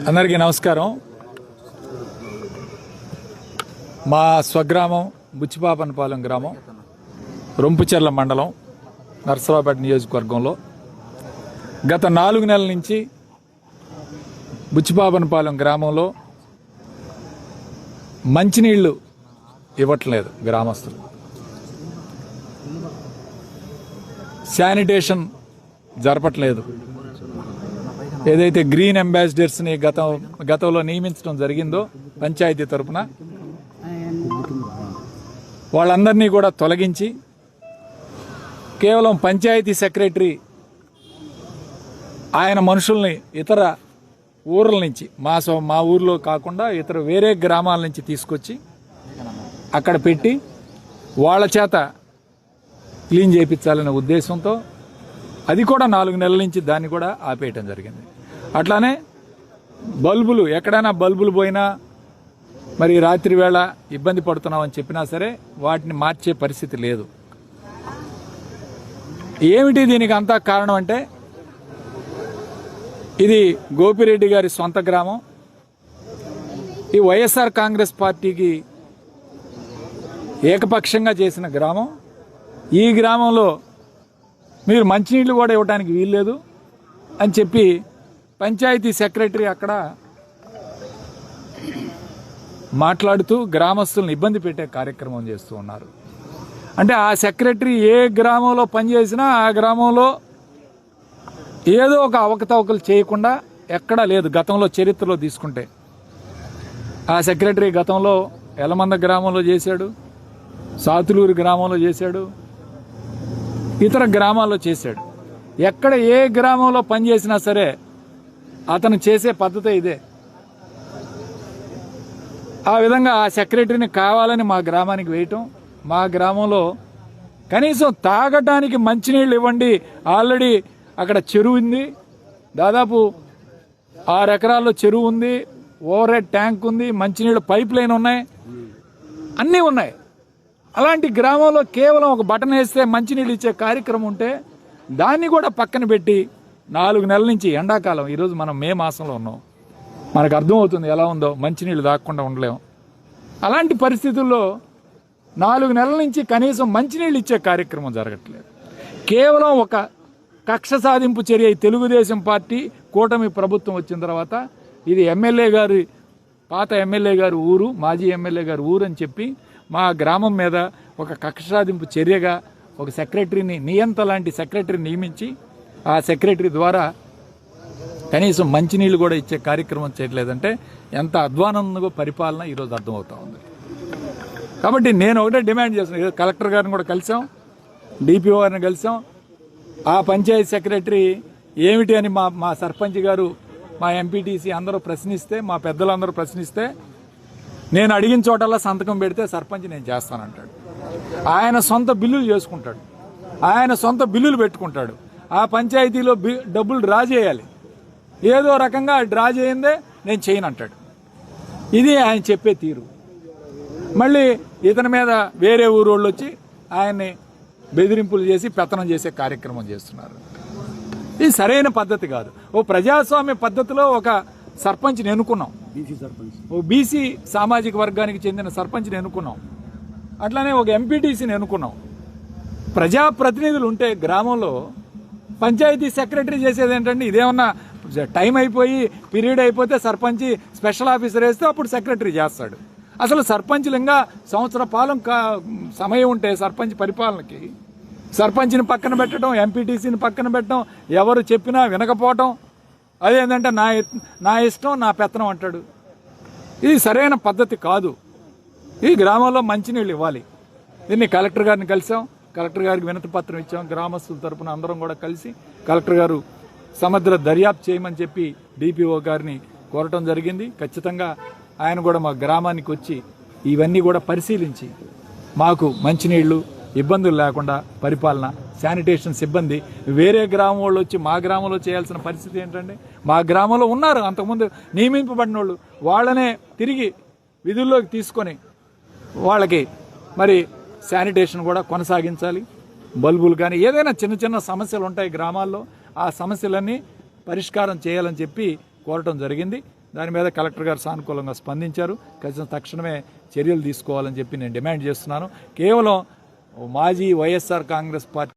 అందరికీ నమస్కారం. మా స్వగ్రామం బుచ్చిపాపనపాలెం గ్రామం రొంపుచెర్ల మండలం నర్సరావుపేట నియోజకవర్గంలో. గత నాలుగు నెలల నుంచి బుచ్చిపాపనపాలెం గ్రామంలో మంచినీళ్ళు ఇవ్వట్లేదు గ్రామస్తులు. శానిటేషన్ జరపట్లేదు. ఏదైతే గ్రీన్ అంబాసిడర్స్ని గతం గతంలో నియమించడం జరిగిందో పంచాయతీ తరపున వాళ్ళందరినీ కూడా తొలగించి కేవలం పంచాయతీ సెక్రటరీ ఆయన మనుషుల్ని ఇతర ఊర్ల నుంచి మా సో మా ఊర్లో కాకుండా ఇతర వేరే గ్రామాల నుంచి తీసుకొచ్చి అక్కడ పెట్టి వాళ్ళ చేత క్లీన్ చేయించాలనే ఉద్దేశంతో అది కూడా నాలుగు నెలల నుంచి దాన్ని కూడా ఆపేయటం జరిగింది. అట్లానే బల్బులు ఎక్కడైనా బల్బులు పోయినా మరి రాత్రి వేళ ఇబ్బంది పడుతున్నామని చెప్పినా సరే వాటిని మార్చే పరిస్థితి లేదు. ఏమిటి దీనికి అంతా కారణం అంటే ఇది గోపిరెడ్డి గారి సొంత గ్రామం. ఈ వైఎస్ఆర్ కాంగ్రెస్ పార్టీకి ఏకపక్షంగా చేసిన గ్రామం. ఈ గ్రామంలో మీరు మంచినీళ్ళు కూడా ఇవ్వడానికి వీల్లేదు అని చెప్పి పంచాయతీ సెక్రటరీ అక్కడ మాట్లాడుతూ గ్రామస్తులను ఇబ్బంది పెట్టే కార్యక్రమం చేస్తూ ఉన్నారు. అంటే ఆ సెక్రటరీ ఏ గ్రామంలో పనిచేసినా ఆ గ్రామంలో ఏదో ఒక అవకతవకలు చేయకుండా ఎక్కడా లేదు గతంలో చరిత్రలో తీసుకుంటే. ఆ సెక్రటరీ గతంలో ఎలమంద గ్రామంలో చేశాడు సాతులూరు గ్రామంలో చేశాడు ఇతర గ్రామాల్లో చేశాడు. ఎక్కడ ఏ గ్రామంలో పనిచేసినా సరే అతను చేసే పద్ధతి ఇదే. ఆ విధంగా ఆ సెక్రటరీని కావాలని మా గ్రామానికి వేయటం మా గ్రామంలో కనీసం తాగటానికి మంచినీళ్ళు ఇవ్వండి ఆల్రెడీ అక్కడ చెరువు ఉంది. దాదాపు ఆరు ఎకరాల్లో చెరువు ఉంది ఓవర్ హెడ్ ట్యాంక్ ఉంది మంచినీళ్ళు పైప్ లైన్ ఉన్నాయి అన్నీ ఉన్నాయి. అలాంటి గ్రామంలో కేవలం ఒక బటన్ వేస్తే మంచినీళ్ళు ఇచ్చే కార్యక్రమం ఉంటే దాన్ని కూడా పక్కన పెట్టి నాలుగు నెలల నుంచి ఎండాకాలం. ఈరోజు మనం మే మాసంలో ఉన్నాం. మనకు అర్థమవుతుంది ఎలా ఉందో. మంచినీళ్ళు దాక్కుండా ఉండలేం. అలాంటి పరిస్థితుల్లో నాలుగు నెలల నుంచి కనీసం మంచినీళ్ళు ఇచ్చే కార్యక్రమం జరగట్లేదు. కేవలం ఒక కక్ష సాధింపు చర్య తెలుగుదేశం పార్టీ కూటమి ప్రభుత్వం వచ్చిన తర్వాత ఇది ఎమ్మెల్యే గారి పాత ఎమ్మెల్యే గారి ఊరు మాజీ ఎమ్మెల్యే గారి ఊరు అని చెప్పి మా గ్రామం మీద ఒక కక్ష సాధింపు చర్యగా ఒక సెక్రటరీని నియంత లాంటి సెక్రటరీ నియమించి ఆ సెక్రటరీ ద్వారా కనీసం మంచినీళ్ళు కూడా ఇచ్చే కార్యక్రమం చేయట్లేదంటే ఎంత అధ్వానంగా పరిపాలన ఈరోజు అర్థమవుతా ఉంది. కాబట్టి నేను ఒకటే డిమాండ్ చేస్తున్నాను కలెక్టర్ గారిని కూడా కలిసాం డిపిఓ గారిని కలిసాం ఆ పంచాయతీ సెక్రటరీ ఏమిటి అని మా మా సర్పంచ్ గారు మా ఎంపీటీసీ అందరూ ప్రశ్నిస్తే మా పెద్దలందరూ ప్రశ్నిస్తే నేను అడిగిన చోటల్లా సంతకం పెడితే సర్పంచ్ నేను చేస్తానంటాడు. ఆయన సొంత బిల్లులు చేసుకుంటాడు. ఆయన సొంత బిల్లులు పెట్టుకుంటాడు. ఆ పంచాయతీలో బి డబ్బులు డ్రా చేయాలి. ఏదో రకంగా డ్రా చేయిందే నేను చేయనంటాడు ఇది ఆయన చెప్పే తీరు. మళ్ళీ ఇతని మీద వేరే ఊరోళ్ళు వచ్చి ఆయన్ని బెదిరింపులు చేసి పెత్తనం చేసే కార్యక్రమం చేస్తున్నారు. ఇది సరైన పద్ధతి కాదు. ఓ ప్రజాస్వామ్య పద్ధతిలో ఒక సర్పంచ్ని ఎన్నుకున్నాం. బీసీ సర్పంచ్. ఓ బీసీ సామాజిక వర్గానికి చెందిన సర్పంచ్ని ఎన్నుకున్నాం. అట్లానే ఒక ఎంపీటీసీని ఎన్నుకున్నాం. ప్రజాప్రతినిధులు ఉంటే గ్రామంలో పంచాయతీ సెక్రటరీ చేసేది ఏంటంటే ఇదేమన్నా టైం అయిపోయి పీరియడ్ అయిపోతే సర్పంచ్ స్పెషల్ ఆఫీసర్ వేస్తే అప్పుడు సెక్రటరీ చేస్తాడు. అసలు సర్పంచ్లంగా సంవత్సర పాలం సమయం ఉంటే సర్పంచ్ పరిపాలనకి సర్పంచ్ని పక్కన పెట్టడం ఎంపీటీసీని పక్కన పెట్టడం ఎవరు చెప్పినా వినకపోవటం అదేంటంటే నా నా ఇష్టం నా పెత్తనం అంటాడు. ఇది సరైన పద్ధతి కాదు. ఈ గ్రామంలో మంచినీళ్ళు ఇవ్వాలి. దీన్ని కలెక్టర్ గారిని కలిసాం. కలెక్టర్ గారికి వినతి పత్రం ఇచ్చాం. గ్రామస్తుల తరపున అందరం కూడా కలిసి కలెక్టర్ గారు సమగ్ర దర్యాప్తు చేయమని చెప్పి డిపిఓ గారిని కోరటం జరిగింది. ఖచ్చితంగా ఆయన కూడా మా గ్రామానికి వచ్చి ఇవన్నీ కూడా పరిశీలించి మాకు మంచినీళ్ళు ఇబ్బందులు లేకుండా పరిపాలన శానిటేషన్ సిబ్బంది. వేరే గ్రామం వాళ్ళు వచ్చి మా గ్రామంలో చేయాల్సిన పరిస్థితి ఏంటంటే మా గ్రామంలో ఉన్నారు అంతకుముందు నియమింపబడిన వాళ్ళు వాళ్ళనే తిరిగి విధుల్లోకి తీసుకొని వాళ్ళకి మరి శానిటేషన్ కూడా కొనసాగించాలి. బల్బులు కానీ ఏదైనా చిన్న చిన్న సమస్యలు ఉంటాయి గ్రామాల్లో ఆ సమస్యలన్నీ పరిష్కారం చేయాలని చెప్పి కోరటం జరిగింది. దాని మీద కలెక్టర్ గారు సానుకూలంగా స్పందించారు. ఖచ్చితంగా తక్షణమే చర్యలు తీసుకోవాలని చెప్పి నేను డిమాండ్ చేస్తున్నాను. కేవలం మాజీ వైఎస్ఆర్ కాంగ్రెస్ పార్టీ